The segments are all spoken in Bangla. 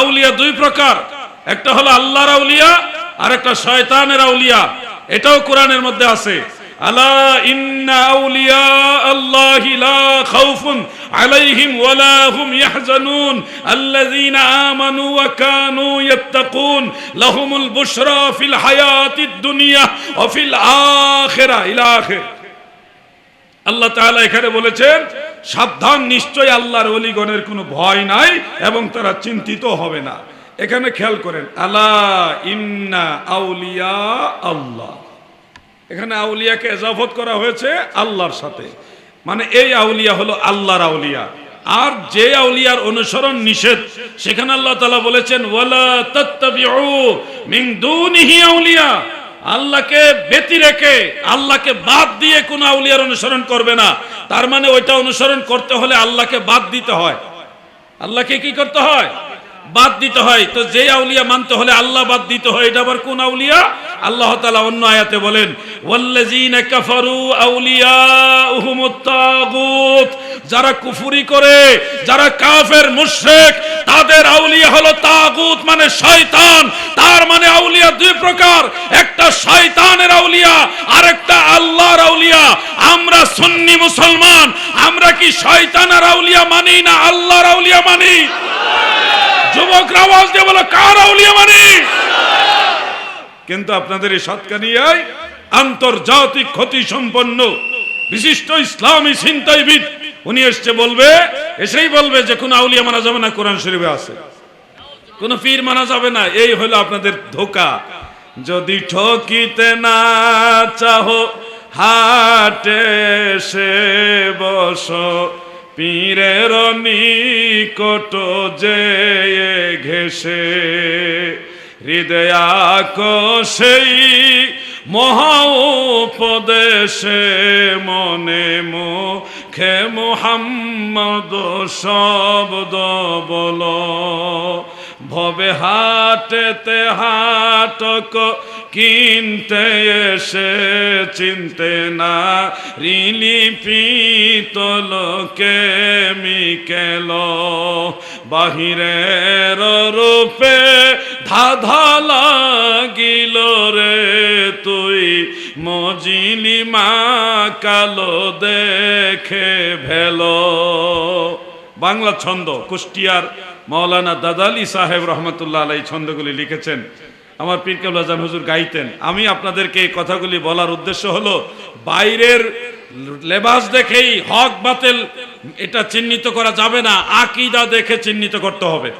আউলিয়া দুই প্রকার। একটা হলো আল্লাহর আউলিয়া, আর একটা শয়তানের আউলিয়া। এটাও কোরআনের মধ্যে আছে। আলা ইন্না আউলিয়া আল্লাহি লা খাউফুন আলাইহিম ওয়ালা হুম ইয়াহজানুন। আল্লাযীনা আমানু ওয়া কানু ইয়াত্তাকুন। লাহুমুল বুশরা ফিল হায়াতিদ দুনিয়া ওয়া ফিল আখিরা। ইলা আখির আল্লাহ তাআলা এখানে বলেছেন সাবধান নিশ্চয় আল্লাহর অলিগণের কোনো ভয় নাই এবং তারা চিন্তিত হবে না। এখানে খেয়াল করেন, আলা ইন্না আউলিয়া আল্লাহ। এখানে আউলিয়াকে এজাফত করা হয়েছে আল্লাহর সাথে। মানে এই আউলিয়া হলো আল্লাহর আউলিয়া। আর যে আউলিয়ার অনুসরণ নিষেধ, সেখানে আল্লাহ তাআলা বলেছেন, ওয়ালা তাত্তাবিউ মিন দুনিহি আউলিয়া। আল্লাহকে বেতি রেখে আল্লাহকে বাদ দিয়ে কোন আউলিয়ার অনুসরণ করবে না। তার মানে ওইটা অনুসরণ করতে হলে আল্লাহকে বাদ দিতে হয়। আল্লাহকে কি করতে হয়? বাদ দিতে হয়। তো যে আউলিয়া মানতে হলে আল্লাহ বাদ দিতে হয়। এটা আবার কোন আউলিয়া? আল্লাহ তালা অন্য আয়াতে বলেন যারা কুফুরি করে, যারা কাফের মুশরিক, তাদের আউলিয়া হলো তাগুত মানে শয়তান। তার মানে আউলিয়া দুই প্রকার, একটা শয়তানের আউলিয়া আর একটা আল্লাহর আউলিয়া। আমরা সুন্নি মুসলমান, আমরা কি শয়তানের আউলিয়া মানি না আল্লাহর আউলিয়া মানি? যুবকরা আওয়াজ দিয়ে বলো, কার আউলিয়া মানি? কিন্তু আপনাদের এই সৎকানিয়ায় আন্তর্জাতিক ক্ষতি সম্পন্ন বিশিষ্ট ইসলামী চিন্তাইবিদ উনি এসছে বলবে, এসেই বলবে যে কোন আউলিয়া মানা যাবে না, কোরআন শরীফে আছে। কোন পীর মানা যাবে না, এই হলো আপনাদের ধোকা। যদি ঠকিতে না চাহো হাটে সে বস, পীরের নিকট যে ঘেসে। হৃদয়াক সেই মহা উপদেশে মনে মুখে মোহাম্মদ শব্দ বল। ভবে হাটেতে হাটক কিনতে এসে চিনতে না রিলিপি তোলকে মিকেল। বাহিরের রূপে ধাধা লাগিল রে তুই। মজিলি মা কালো দেখে ভেলো। বাংলা ছন্দ, কুষ্টিয়ার মৌলানা দাদালি সাহেব রহমতুল্লাহ আলাই ছন্দগুলি লিখেছেন। আমার পীর আজান হুজুর গাইতেন। আমি আপনাদেরকে এই কথাগুলি বলার উদ্দেশ্য হলো, বাইরের লেবাস দেখেই হক বাতেল, এটা চিহ্নিত করা যাবে না, আকিদা দেখে চিহ্নিত করতে হবে।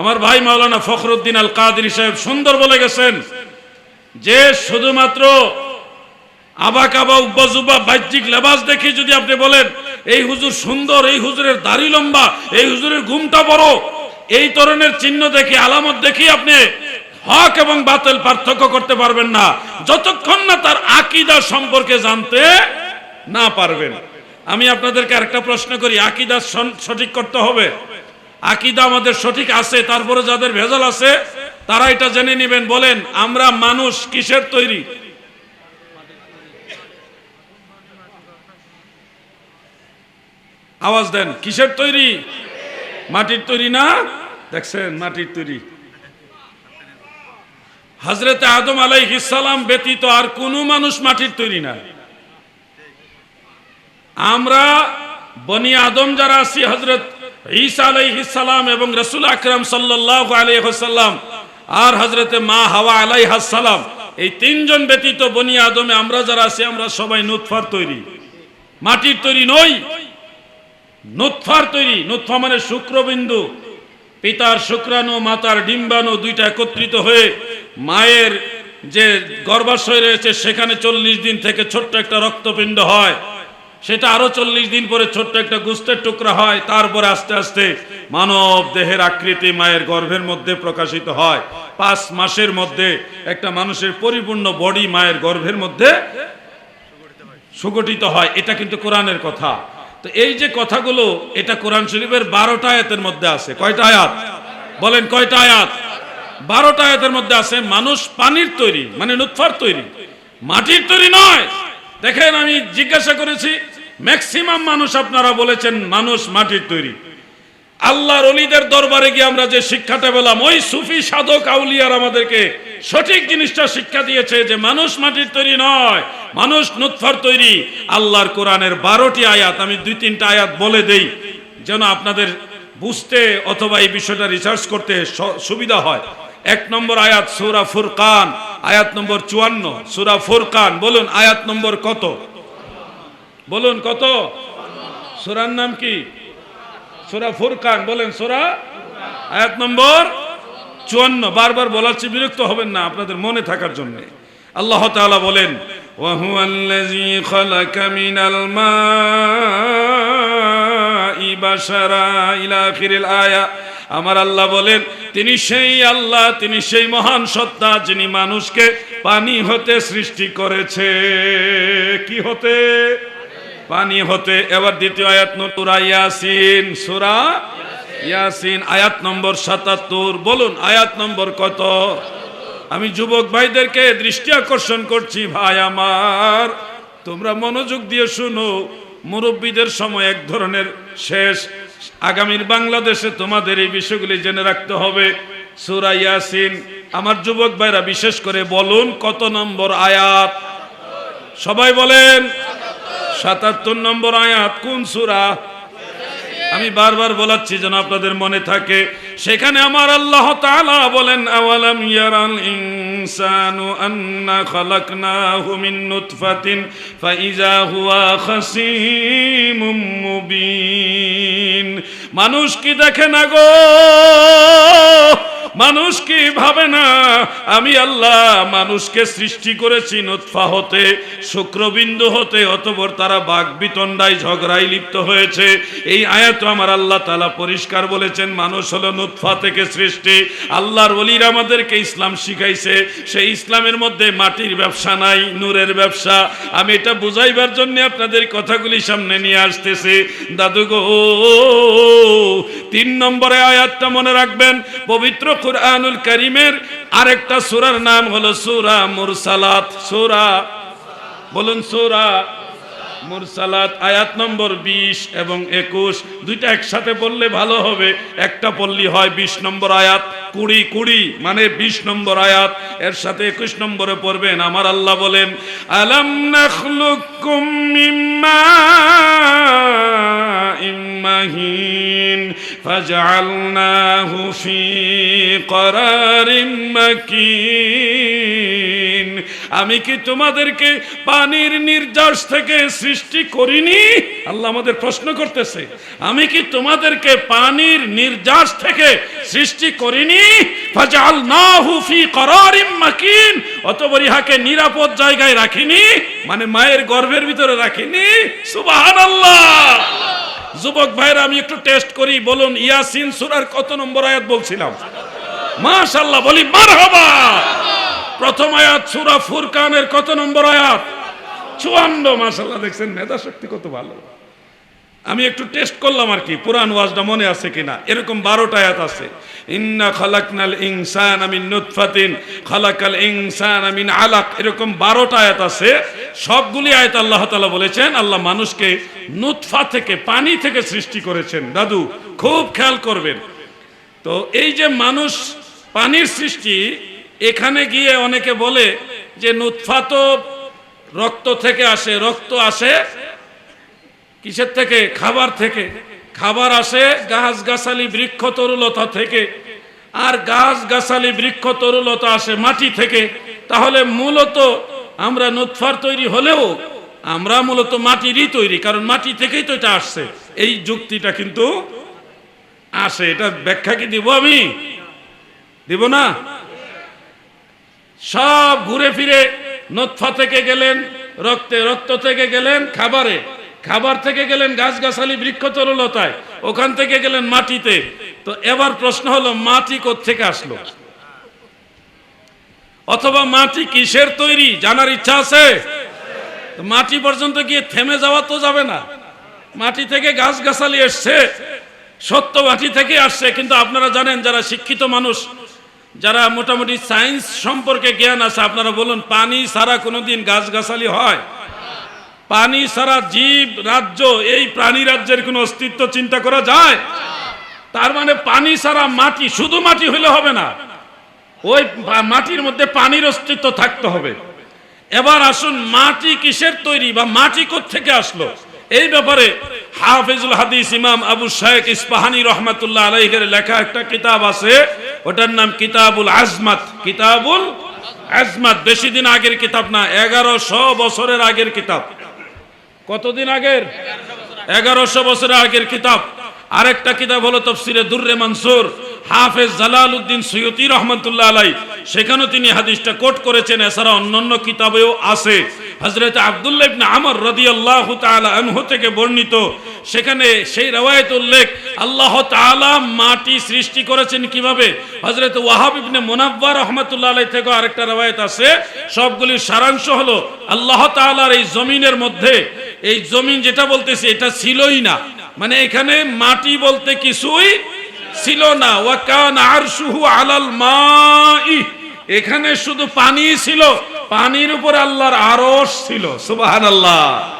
আমার ভাই মাওলানা ফখরুদ্দিন আল কাদির সাহেব সুন্দর বলে গেছেন যে শুধুমাত্র আবা কাবা উব্বাজুবা বাহ্যিক লেবাস দেখে যদি আপনি বলেন, এই হুজুর সুন্দর, এই হুজুরের দাড়ি লম্বা, এই হুজুরের ঘুমটা বড়, এই ধরনের চিহ্ন দেখে, আলামত দেখে আপনি হক এবং বাতিল পার্থক্য করতে পারবেন না। যতক্ষণ না তার আকিদা সম্পর্কে জানতে না পারবেন। আমি আপনাদেরকে আরেকটা প্রশ্ন করি, আকিদা সঠিক করতে হবে? আকিদা আমাদের সঠিক আছে, তারপরে যাদের ভেজাল আছে, তারা এটা জেনে নেবেন। বলেন, আমরা মানুষ কিসের তৈরি? আওয়াজ দেন, কিসের তৈরি? মাটির তৈরি না? দেখছেন, মাটির তৈরি। হজরতে আদম আলাইহিসালাম ব্যতীত আর কোনো মানুষ মাটির তৈরি না। আমরা বনি আদম যারা আছি হজরত ঈসা আলাইহিসালাম এবং রসুল আকরাম সাল্লাল্লাহু আলাইহি ওয়াসাল্লাম আর হজরতে মা হাওয়া আলাইহাসালাম এই তিনজন ব্যতীত বনি আদমে আমরা যারা আছি, আমরা সবাই নুতফার তৈরি। মাটির তৈরি নই নুৎফার তৈরি। নুৎফা মানে শুক্রবিন্দু। পিতার শুক্রাণু, মাতার ডিম্বাণু দুইটা একত্রিত হয়ে মায়ের যে গর্ভাশয় রয়েছে, সেখানে চল্লিশ দিন থেকে ছোট্ট একটা রক্তপিণ্ড হয়। সেটা আরও চল্লিশ দিন পরে ছোট্ট একটা গুস্তের টুকরা হয়, তারপরে আস্তে আস্তে মানব দেহের আকৃতি মায়ের গর্ভের মধ্যে প্রকাশিত হয়। পাঁচ মাসের মধ্যে একটা মানুষের পরিপূর্ণ বডি মায়ের গর্ভের মধ্যে সুগঠিত হয়, এটা কিন্তু কোরআনের কথা। তো এই যে কথাগুলো, এটা কোরআন শরীফের বারোটা আয়াতের মধ্যে আছে। কয়টা আয়াত? বলেন কয়টা আয়াত? বারোটা আয়াতের মধ্যে আছে, মানুষ পানির তৈরি মানে নুৎফার তৈরি। মাটির তৈরি নয় দেখেন, আমি জিজ্ঞাসা করেছি ম্যাক্সিমাম মানুষ আপনারা বলেছেন মানুষ মাটির তৈরি। আল্লাহর অলিদের দরবারে গিয়ে আমরা যে শিক্ষাটা পেলাম, ওই সুফি সাধক আউলিয়ার আমাদেরকে সঠিক জিনিসটা শিক্ষা দিয়েছে যে মানুষ মাটির তৈরি নয়, মানুষ নুৎফার তৈরি। আল্লাহর কোরআনের বারোটি আয়াত, আমি দুই তিনটা আয়াত বলে দেই, যেন আপনাদের বুঝতে অথবা এই বিষয়টা রিসার্চ করতে সুবিধা হয়। এক নম্বর আয়াত সুরা ফুরকান, আয়াত নম্বর চুয়ান্ন, সুরা ফুরকান, বলুন আয়াত নম্বর কত? বলুন কত? সুরার নাম কি? সুরা ফুরকান, বলেন সুরা আয়াত নম্বর চুয়ান্ন, বারবার বলাচ্ছি বিরক্ত হবেন না আপনাদের মনে থাকার জন্য। আল্লাহ তালা বলেন ওয়াহুয়াল্লাযী খালাকা মা আমার আল্লাহ বলেন, তিনি সেই আল্লাহ, তিনি সেই মহান সত্তা যিনি মানুষকে পানি হতে সৃষ্টি করেছে। কি হতে? পানি হতে। এবার দ্বিতীয় আয়াত নতুরা ইয়াসিন, সুরা ইয়াসিন, আয়াত নম্বর সাতাত্তর। বলুন, আয়াত নম্বর কত? আমি যুবক ভাইদেরকে দৃষ্টি আকর্ষণ করছি, ভাই আমার, তোমরা মনোযোগ দিয়ে শুনো। মুরব্বীদের সময় এক ধরনের শেষ। আগামীর বাংলাদেশে তোমাদের এই বিষয়গুলি জেনে রাখতে হবে। সুরা ইয়াসিন, আমার যুবক ভাইরা, বিশেষ করে বলুন কত নম্বর আয়াত? সবাই বলেন, সাতাত্তর নম্বর আয়াত কোন সুরা? আমি বারবার বলাচ্ছি যেন আপনাদের মনে থাকে, সেখানে আমার আল্লাহ বলেন আন্না ফাইজা হুয়া মানুষ কি দেখে না গো? মানুষ কি ভাবে না? আমি আল্লাহ মানুষকে সৃষ্টি করেছি নুৎফা হতে, শুক্রবিন্দু হতে, অতপর তারা বাঘ বিতণ্ডায় ঝগড়ায় লিপ্ত হয়েছে। এই আয়াত আমার আল্লাহ তালা পরিষ্কার বলেছেন, মানুষ হলো নুৎফা থেকে সৃষ্টি। আল্লাহর অলির আমাদেরকে ইসলাম শিখাইছে। সেই ইসলামের মধ্যে মাটির ব্যবসা নাই, নূরের ব্যবসা। আমি এটা বুঝাইবার জন্য আপনাদের কথাগুলি সামনে নিয়ে আসতেছি। দাদু গো তিন নম্বরে আয়াতটা মনে রাখবেন, পবিত্র কুরআনুল করিমের আরেকটা সূরার নাম হলো সূরা মুরসালাত। সূরা? বলুন সূরা। মুরসালাত, আয়াত নম্বর 20 এবং 21 দুইটা একসাথে বললে ভালো হবে। একটা পল্লী হয় 20 নম্বর আয়াত। কুড়ি কুড়ি মানে 20 নম্বর আয়াত। এর সাথে 21 নম্বরে পড়বেন। আমার আল্লাহ বলেন, আলাম নাখলুকুম فجعلناه في قرار مكين আমি কি তোমাদেরকে পানির নির্যাস থেকে সৃষ্টি করিনি আল্লাহ আমাদের প্রশ্ন করতেছে আমি কি তোমাদেরকে পানির নির্যাস থেকে সৃষ্টি করিনি ফাজআলনাহু ফি করারিম মাকিন অতঃপর ইহাকে নিরাপদ জায়গায় রাখিনি মানে মায়ের গর্ভের ভিতরে রাখিনি সুবহানাল্লাহ যুবক ভাইরা, আমি একটু টেস্ট করি, বলুন, ইয়াসিন সুরার কত নম্বর আয়াত বলছিলাম? মাশাল্লাহ বলি, মারহাবা! প্রথম আয়াত, সুরা ফুরকানের কত নম্বর আয়াত? চুয়ান্ন মাশাল্লাহ দেখছেন মেধা শক্তি কত ভালো। আমি একটু টেস্ট করলাম আর কি, পুরান ওয়াজটা মনে আছে কিনা? এরকম বারোটা আয়াত আছে। ইন্না খালাকনাল ইনসান আমিন নুতফাতিন, খালাকাল ইনসান আমিন আলাক। এরকম বারোটা আয়াত আছে। সবগুলি আয়াত আল্লাহ তালা বলেছেন, আল্লাহ মানুষকে নুতফা থেকে, পানি থেকে সৃষ্টি করেছেন। দাদু, খুব খেয়াল করবেন। তো এই যে মানুষ পানির সৃষ্টি, এখানে গিয়ে অনেকে বলে যে নুৎফা তো রক্ত থেকে আসে, রক্ত আসে কিসের থেকে? খাবার থেকে। খাবার আসে গাছ গাছালি বৃক্ষ তরুলতা থেকে। আর গাছ গাছালি বৃক্ষ তরুলতা আসে মাটি থেকে। তাহলে মূলত আমরা নুৎফার তৈরি হলেও আমরা মূলত মাটিরই তৈরি, কারণ মাটি থেকেই তো এটা আসছে। এই যুক্তিটা কিন্তু আসে। এটা ব্যাখ্যা কি দিব আমি? দিব না? সব ঘুরে ফিরে নৎফা থেকে গেলেন, রক্তে, রক্ত থেকে গেলেন খাবারে। খাবার থেকে গেলেন গাছগাছালি বৃক্ষ তরলতায় ওখান থেকে গেলেন মাটিতে। তো এবার প্রশ্ন হলো, মাটি থেকে আসলো? অথবা মাটি কিসের তৈরি? জানার ইচ্ছা আছে? মাটি পর্যন্ত গিয়ে থেমে যাওয়া তো যাবে না। মাটি থেকে গাছগাছালি এসছে, সত্য মাটি থেকে আসছে, কিন্তু আপনারা জানেন, যারা শিক্ষিত মানুষ, যারা মোটামুটি সায়েন্স সম্পর্কে জ্ঞান আছে, আপনারা বলুন, পানি ছাড়া কোনোদিন গাছগাছালি হয়? পানি ছাড়া জীব, রাজ্য, এই প্রাণী রাজ্যের কোনো অস্তিত্ব চিন্তা করা যায়? তার মানে পানি ছাড়া মাটি, শুধু মাটি হইলে হবে না। ওই মাটির মধ্যে পানির অস্তিত্ব থাকতে হবে। এবার আসুন, মাটি কিসের তৈরি বা মাটি থেকে আসলো? এই ব্যাপারে হাফিজুল হাদিস ইমাম আবু শাহেক ইস্পাহানি রহমাতুল্লাহ আলাইহের লেখা একটা কিতাব আছে। ওটার নাম কিতাবুল আজমাত। কিতাবুল আজমাত। বেশি দিন আগের কিতাব না, এগারোশো বছরের আগের কিতাব। কতদিন আগের? এগারোশো বছরের আগের কিতাব। আরেকটা কিতাব হলো তফসিরে দুর্রে মানসুর, হাফেজ জালাল উদ্দিন সৈয়দি রহমতুল্লাহ আলাই সেখানেও তিনি হাদিসটা কোট করেছেন, এছাড়া অন্যান্য কিতাবেও আছে। হজরত আবদুল্লাহ ইবনে আমর রাদিয়াল্লাহু তাআলা আনহু থেকে বর্ণিত। সেখানে সেই রওয়ায়াত উল্লেখ, আল্লাহ তাআলা মাটি সৃষ্টি করেছেন কীভাবে? হজরত ওয়াহাব ইবনে রহমতুল্লাহ আলাই থেকে আরেকটা রওয়ায়াত আছে। সবগুলির সারাংশ হলো আল্লাহ তাআলার এই জমিনের মধ্যে এই জমিন যেটা বলতেছে, এটা ছিলই না। মানে এখানে মাটি বলতে কিছুই ছিল না। ওয়াকান আরশুহু আলাল মাই। এখানে শুধু পানি ছিল, পানির উপর আল্লাহর আরশ ছিল। সুবহানাল্লাহ।